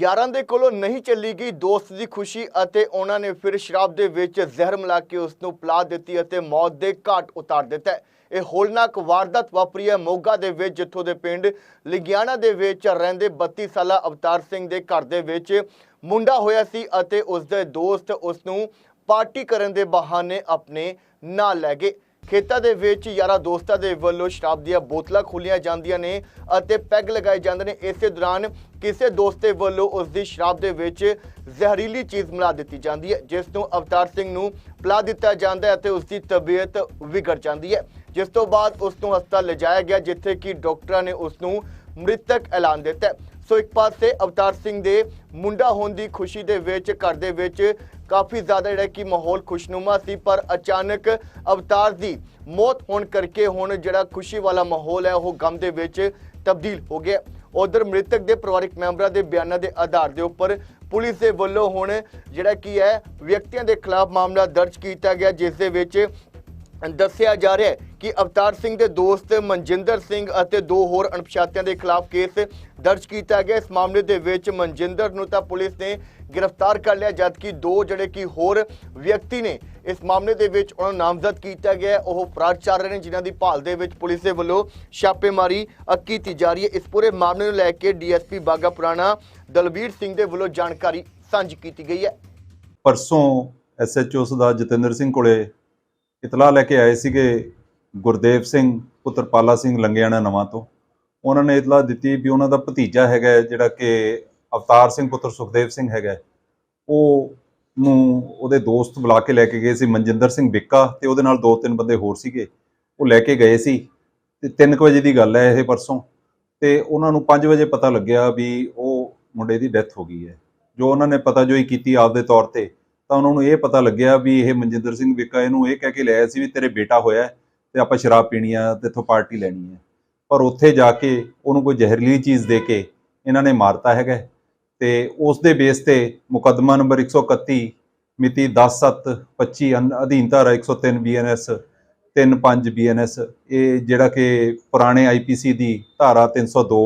ਯਾਰਾਂ ਦੇ ਕੋਲੋਂ ਨਹੀਂ ਚੱਲੀ ਗਈ ਦੋਸਤ ਦੀ ਖੁਸ਼ੀ ਅਤੇ ਉਹਨਾਂ ਨੇ ਫਿਰ ਸ਼ਰਾਬ ਦੇ ਵਿੱਚ ਜ਼ਹਿਰ ਮਿਲਾ ਕੇ ਉਸ ਨੂੰ ਪਿਲਾ ਦਿੱਤੀ ਅਤੇ ਮੌਤ ਦੇ ਘਾਟ ਉਤਾਰ ਦਿੱਤਾ ਹੈ। ਇਹ ਹੋਲਨਾਕ ਵਾਰਦਾਤ ਵਾਪਰੀ ਹੈ ਮੋਗਾ ਦੇ ਵਿੱਚ, ਜਿੱਥੋਂ ਦੇ ਪਿੰਡ ਲਿਗਿਆਣਾ ਦੇ ਵਿੱਚ ਰਹਿੰਦੇ 32 ਸਾਲਾ ਅਵਤਾਰ ਸਿੰਘ ਦੇ ਘਰ ਦੇ ਵਿੱਚ ਮੁੰਡਾ ਹੋਇਆ ਸੀ ਅਤੇ ਉਸ ਦੇ ਦੋਸਤ ਉਸ ਨੂੰ ਪਾਰਟੀ ਕਰਨ ਦੇ ਬਹਾਨੇ ਆਪਣੇ ਨਾਲ ਲੈ ਗਏ ਖੇਤਾਂ ਦੇ ਵਿੱਚ ਯਾਰਾ ਦੋਸਤਾਂ ਦੇ ਵੱਲੋਂ ਸ਼ਰਾਬ ਦੀਆਂ ਬੋਤਲਾਂ ਖੋਲੀਆਂ ਜਾਂਦੀਆਂ ਨੇ ਅਤੇ ਪੈਗ ਲਗਾਏ ਜਾਂਦੇ ਨੇ। ਇਸੇ ਦੌਰਾਨ ਕਿਸੇ ਦੋਸਤ ਦੇ ਵੱਲੋਂ ਉਸ ਦੀ ਸ਼ਰਾਬ ਦੇ ਵਿੱਚ ਜ਼ਹਿਰੀਲੀ ਚੀਜ਼ ਮਿਲਾ ਦਿੱਤੀ ਜਾਂਦੀ ਹੈ, ਜਿਸ ਨੂੰ ਅਵਤਾਰ ਸਿੰਘ ਨੂੰ ਪਿਲਾ ਦਿੱਤਾ ਜਾਂਦਾ ਹੈ ਅਤੇ ਉਸ ਦੀ ਤਬੀਅਤ ਵਿਗੜ ਜਾਂਦੀ ਹੈ। ਜਿਸ ਤੋਂ ਬਾਅਦ ਉਸ ਨੂੰ ਹਸਪਤਾਲ ਲਿਜਾਇਆ ਗਿਆ, ਜਿੱਥੇ ਕਿ ਡਾਕਟਰਾਂ ਨੇ ਉਸ ਨੂੰ ਮ੍ਰਿਤਕ ਐਲਾਨ ਦਿੱਤਾ ਸੋ ਇੱਕ ਪਾਸੇ ਅਵਤਾਰ ਸਿੰਘ ਦੇ ਮੁੰਡਾ ਹੋਣ ਦੀ ਖੁਸ਼ੀ ਦੇ ਵਿੱਚ, ਘਰ ਦੇ ਵਿੱਚ ਕਾਫੀ ਜ਼ਿਆਦਾ ਜਿਹੜਾ ਕਿ ਮਾਹੌਲ ਖੁਸ਼ਨੁਮਾ ਸੀ, ਪਰ ਅਚਾਨਕ ਅਵਤਾਰ ਦੀ ਮੌਤ ਹੋਣ ਕਰਕੇ ਹੁਣ ਜਿਹੜਾ ਖੁਸ਼ੀ ਵਾਲਾ ਮਾਹੌਲ ਹੈ, ਉਹ ਗਮ ਦੇ ਵਿੱਚ ਤਬਦੀਲ ਹੋ ਗਿਆ ਉਧਰ ਮ੍ਰਿਤਕ ਦੇ ਪਰਿਵਾਰਕ ਮੈਂਬਰਾਂ ਦੇ ਬਿਆਨਾਂ ਦੇ ਆਧਾਰ ਦੇ ਉੱਪਰ ਪੁਲਿਸ ਦੇ ਵੱਲੋਂ ਹੁਣ ਜਿਹੜਾ ਕੀ ਹੈ, ਵਿਅਕਤੀਆਂ ਦੇ ਖਿਲਾਫ ਮਾਮਲਾ ਦਰਜ ਕੀਤਾ ਗਿਆ, ਜਿਸ ਦੇ ਵਿੱਚ ਦੱਸਿਆ ਜਾ ਰਿਹਾ ਹੈ ਕਿ ਅਵਤਾਰ ਸਿੰਘ ਦੇ ਦੋਸਤ ਮਨਜਿੰਦਰ ਸਿੰਘ ਅਤੇ ਦੋ ਹੋਰ ਅਣਪਛਾਤਿਆਂ ਦੇ ਖਿਲਾਫ ਕੇਸ ਦਰਜ ਕੀਤਾ ਗਿਆ। ਇਸ ਮਾਮਲੇ ਦੇ ਵਿੱਚ ਮਨਜਿੰਦਰ ਨੂੰ ਤਾਂ ਪੁਲਿਸ ਨੇ ਗ੍ਰਿਫਤਾਰ ਕਰ ਲਿਆ, ਜਦਕਿ ਦੋ ਜਿਹੜੇ ਕਿ ਹੋਰ ਵਿਅਕਤੀ ਨੇ, ਇਸ ਮਾਮਲੇ ਦੇ ਵਿੱਚ ਉਹਨਾਂ ਨੂੰ ਨਾਮਜ਼ਦ ਕੀਤਾ ਗਿਆ ਉਹ ਫਰਾਰ ਚੱਲ ਰਹੇ ਨੇ, ਜਿਨ੍ਹਾਂ ਦੀ ਭਾਲ ਦੇ ਵਿੱਚ ਪੁਲਿਸ ਦੇ ਵੱਲੋਂ ਛਾਪੇਮਾਰੀ ਕੀਤੀ ਜਾ ਰਹੀ ਹੈ। ਇਸ ਪੂਰੇ ਮਾਮਲੇ ਨੂੰ ਲੈ ਕੇ ਡੀਐਸਪੀ ਬਾਗਾ ਪੁਰਾਣਾ ਦਲਬੀਰ ਸਿੰਘ ਦੇ ਵੱਲੋਂ ਜਾਣਕਾਰੀ ਸਾਂਝੀ ਕੀਤੀ ਗਈ ਹੈ। ਪਰਸੋਂ ਐਸਐਚਓ ਸਰਦਾਰ ਜਤਿੰਦਰ ਸਿੰਘ ਕੋਲੇ ਇਤਲਾਹ ਲੈ ਕੇ ਆਏ ਸੀਗੇ ਗੁਰਦੇਵ ਸਿੰਘ, ਪੁੱਤਰ ਪਾਲਾ ਸਿੰਘ ਲੰਗਿਆਣਾ ਨਵਾਂ ਤੋਂ। ਉਹਨਾਂ ਨੇ ਇਤਲਾਹ ਦਿੱਤੀ ਵੀ ਉਹਨਾਂ ਦਾ ਭਤੀਜਾ ਹੈਗਾ ਜਿਹੜਾ ਕਿ ਅਵਤਾਰ ਸਿੰਘ, ਪੁੱਤਰ ਸੁਖਦੇਵ ਸਿੰਘ ਹੈਗਾ ਉਹ ਨੂੰ ਉਹਦੇ ਦੋਸਤ ਬੁਲਾ ਕੇ ਲੈ ਕੇ ਗਏ ਸੀ ਮਨਜਿੰਦਰ ਸਿੰਘ ਬਿੱਕਾ ਤੇ ਉਹਦੇ ਨਾਲ ਦੋ ਤਿੰਨ ਬੰਦੇ ਹੋਰ ਸੀਗੇ। ਉਹ ਲੈ ਕੇ ਗਏ ਸੀ ਤੇ 3 ਵਜੇ ਦੀ ਗੱਲ ਹੈ ਇਹ ਪਰਸੋਂ ਤੇ ਉਹਨਾਂ ਨੂੰ 5 ਵਜੇ ਪਤਾ ਲੱਗਿਆ ਵੀ ਉਹ ਮੁੰਡੇ ਦੀ ਡੈਥ ਹੋ ਗਈ ਹੈ। ਜੋ ਉਹਨਾਂ ਨੇ ਪਤਾ ਜੋਈ ਕੀਤੀ ਆਪਦੇ ਤੌਰ ਤੇ ਤਾਂ ਉਹਨਾਂ ਨੂੰ ਇਹ ਪਤਾ ਲੱਗਿਆ ਵੀ ਇਹ ਮਨਜਿੰਦਰ ਸਿੰਘ ਵਿਕਾ ਇਹਨੂੰ ਇਹ ਕਹਿ ਕੇ ਲਿਆਇਆ ਸੀ ਵੀ ਤੇਰੇ ਬੇਟਾ ਹੋਇਆ ਹੈ ਤੇ ਆਪਾਂ ਸ਼ਰਾਬ ਪੀਣੀ ਆ ਤੇ ਇੱਥੋਂ ਪਾਰਟੀ ਲੈਣੀ ਹੈ। ਪਰ ਉੱਥੇ ਜਾ ਕੇ ਉਹਨੂੰ ਕੋਈ ਜ਼ਹਿਰੀਲੀ ਚੀਜ਼ ਦੇ ਕੇ ਇਹਨਾਂ ਨੇ ਮਾਰਤਾ ਹੈਗਾ ਹੈ ਤੇ ਉਸ ਦੇ ਬੇਸ ਤੇ ਮੁਕੱਦਮਾ ਨੰਬਰ 131 ਮਿਤੀ 10/7/25 ਅਨ- ਅਧੀਨ ਧਾਰਾ 103 ਬੀਐਨਐਸ 35 ਬੀਐਨਐਸ ਇਹ ਜਿਹੜਾ ਕਿ ਪੁਰਾਣੇ ਆਈਪੀਸੀ ਦੀ ਧਾਰਾ 302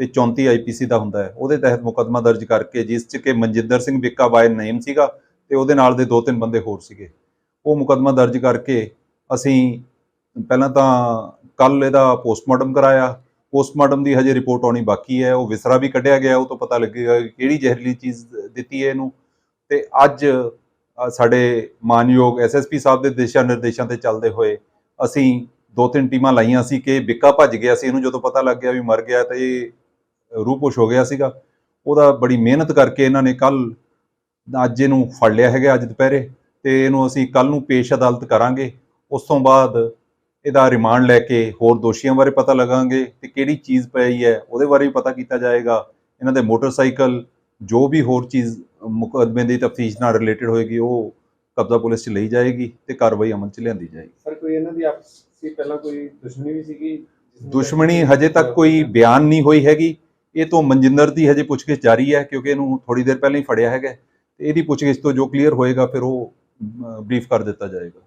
ਤੇ 34 ਆਈਪੀਸੀ ਦਾ ਹੁੰਦਾ ਹੈ। ਉਹਦੇ ਤਹਿਤ ਮੁਕੱਦਮਾ ਦਰਜ ਕਰਕੇ ਜਿਸ 'ਚ ਕਿ ਮਨਜਿੰਦਰ ਸਿੰਘ ਵਿੱਕਾ ਬਾਏ ਨੇਮ ਸੀਗਾ ਤੇ ਉਹਦੇ ਨਾਲ ਦੇ ਦੋ ਤਿੰਨ ਬੰਦੇ ਹੋਰ ਸੀਗੇ। ਉਹ ਮੁਕੱਦਮਾ ਦਰਜ ਕਰਕੇ ਅਸੀਂ ਪਹਿਲਾਂ ਤਾਂ ਕੱਲ ਇਹਦਾ ਪੋਸਟਮਾਰਟਮ ਕਰਾਇਆ। ਪੋਸਟਮਾਰਟਮ ਦੀ ਹਜੇ ਰਿਪੋਰਟ ਆਉਣੀ ਬਾਕੀ ਹੈ। ਉਹ ਵਿਸਰਾ ਵੀ ਕੱਢਿਆ ਗਿਆ। ਉਹ ਤੋਂ ਪਤਾ ਲੱਗੇਗਾ ਕਿਹੜੀ ਜ਼ਹਿਰੀਲੀ ਚੀਜ਼ ਦਿੱਤੀ ਹੈ ਇਹਨੂੰ। ਤੇ ਅੱਜ ਸਾਡੇ ਮਾਨਯੋਗ ਐਸਐਸਪੀ ਸਾਹਿਬ ਦੇ ਦਿਸ਼ਾ ਨਿਰਦੇਸ਼ਾਂ ਤੇ ਚੱਲਦੇ ਹੋਏ ਅਸੀਂ ਦੋ ਤਿੰਨ ਟੀਮਾਂ ਲਾਈਆਂ ਸੀ ਕਿ ਬਿੱਕਾ ਭੱਜ ਗਿਆ ਸੀ। ਇਹਨੂੰ ਜਦੋਂ ਪਤਾ ਲੱਗ ਗਿਆ ਵੀ ਮਰ ਗਿਆ ਤਾਂ ਇਹ ਰੂਪੋਸ਼ ਹੋ ਗਿਆ ਸੀਗਾ। ਉਹਦਾ ਬੜੀ ਮਿਹਨਤ ਕਰਕੇ ਇਹਨਾਂ ਨੇ ਕੱਲ ਅੱਜ ਇਹਨੂੰ ਫੜ ਲਿਆ ਹੈਗਾ ਅੱਜ ਦੁਪਹਿਰੇ ਤੇ ਇਹਨੂੰ ਅਸੀਂ ਕੱਲ ਨੂੰ ਪੇਸ਼ ਅਦਾਲਤ ਕਰਾਂਗੇ। ਉਸ ਤੋਂ ਬਾਅਦ ਇਹਦਾ ਰਿਮਾਂਡ ਲੈ ਕੇ ਹੋਰ ਦੋਸ਼ੀਆਂ ਬਾਰੇ ਪਤਾ ਲਗਾਂਗੇ ਤੇ ਕਿਹੜੀ ਚੀਜ਼ ਪਈ ਹੈ ਉਹਦੇ ਬਾਰੇ ਵੀ ਪਤਾ ਕੀਤਾ ਜਾਏਗਾ। ਇਹਨਾਂ ਦੇ ਮੋਟਰਸਾਈਕਲ ਜੋ ਵੀ ਹੋਰ ਚੀਜ਼ ਮੁਕੱਦਮੇ ਦੀ ਤਫਤੀਸ਼ ਨਾਲ ਰਿਲੇਟਡ ਹੋਏਗੀ ਉਹ ਕਬਜ਼ਾ ਪੁਲਿਸ 'ਚ ਲਈ ਜਾਏਗੀ ਤੇ ਕਾਰਵਾਈ ਅਮਲ 'ਚ ਲਿਆਂਦੀ ਜਾਏਗੀ। ਸਰ ਕੋਈ ਇਹਨਾਂ ਦੀ ਆਪਸੀ ਪਹਿਲਾਂ ਕੋਈ ਦੁਸ਼ਮਣੀ ਵੀ ਸੀਗੀ? ਦੁਸ਼ਮਣੀ ਹਜੇ ਤੱਕ ਕੋਈ ਬਿਆਨ ਨਹੀਂ ਹੋਈ ਹੈਗੀ। ਇਹ ਤੋਂ ਮਨਜਿੰਦਰ ਦੀ ਹਜੇ ਪੁੱਛਗਿੱਛ ਜਾਰੀ ਹੈ ਕਿਉਂਕਿ ਇਹਨੂੰ ਥੋੜੀ ਦੇਰ ਪਹਿਲਾਂ ਹੀ ਫੜਿਆ ਹੈਗਾ। ਇਹਦੀ ਪੁੱਛਗਿੱਛ ਤੋਂ ਜੋ ਕਲੀਅਰ ਹੋਏਗਾ ਫਿਰ ਉਹ ਬਰੀਫ ਕਰ ਦਿੱਤਾ ਜਾਏਗਾ।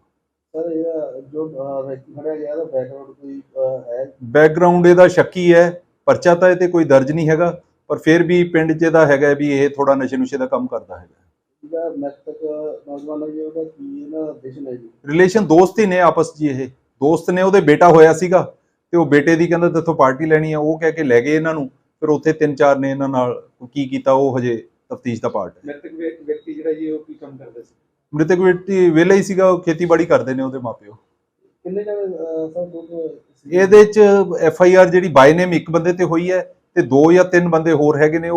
ਸਰ ਜੋ ਗਿਆ ਇਹਦਾ ਬੈਕਗ੍ਰਾਉਂਡ ਕੋਈ ਅਹ, ਹੈ? ਬੈਕਗ੍ਰਾਉਂਡ ਇਹਦਾ ਸ਼ੱਕੀ ਹੈ ਪਰਚਾ ਤਾਂ ਇਹ ਤੇ ਕੋਈ ਦਰਜ ਨਹੀਂ ਹੈਗਾ ਪਰ ਫਿਰ ਵੀ ਪਿੰਡ 'ਚ ਇਹਦਾ ਹੈਗਾ ਵੀ ਇਹ ਥੋੜਾ ਨਸ਼ੇ ਨੁਸ਼ੇ ਦਾ ਕੰਮ ਕਰਦਾ ਹੈਗਾ। ਜਿਹੜਾ ਮ੍ਰਿਤਕ ਨੌਜਵਾਨ ਹੈ ਜੀ ਉਹਦਾ ਕੀ ਇਹਨਾਂ ਦਾ ਰਿਲੇਸ਼ਨ ਹੈ ਜੀ? ਰਿਲੇਸ਼ਨ ਦੋਸਤ ਹੀ ਨੇ ਆਪਸ 'ਚ ਇਹ। ਦੋਸਤ ਨੇ ਉਹਦੇ ਬੇਟਾ ਹੋਇਆ ਸੀਗਾ ਤੇ ਉਹ ਬੇਟੇ ਦੀ ਕਹਿੰਦਾ ਤੇਥੋਂ ਪਾਰਟੀ ਲੈਣੀ ਆ। ਉਹ ਕਹਿ ਕੇ ਲੈ ਗਏ ਇਹਨਾਂ ਨੂੰ ਫਿਰ ਉੱਥੇ ਤਿੰਨ ਚਾਰ ਨੇ ਇਹਨਾਂ ਨਾਲ ਕੀ ਕੀਤਾ ਉਹ ਹਜੇ ਤਫਤੀਸ਼ ਦਾ ਪਾਰਟ ਹੈ। ਮ੍ਰਿਤਕ ਵਿਅ- ਵਿਅਕਤੀ ਜਿਹੜਾ ਜੀ ਉਹ ਕੀ ਕੰਮ ਕਰਦਾ ਸੀ? ਮ੍ਰਿਤਕ ਵਿਅਕਤੀ ਵਿਹਲਾ ਹੀ ਸੀਗਾ ਉਹ ਖੇਤੀਬਾੜੀ ਕਰਦੇ ਨੇ ਉਹਦੇ ਮਾਪਿਓ। ਕਿੰਨੇ ਜਣੇ ਸਰ ਦੋ ਇਹਦੇ 'ਚ ਐਫ ਆਈ ਆਰ ਜਿਹੜੀ ਬਾਈ ਨੇਮ ਇੱਕ ਬੰਦੇ ਤੇ ਹੋਈ ਹੈ ਤੇ ਦੋ ਜਾਂ ਤਿੰਨ ਬੰਦੇ ਹੋਰ ਹੈਗੇ ਨੇ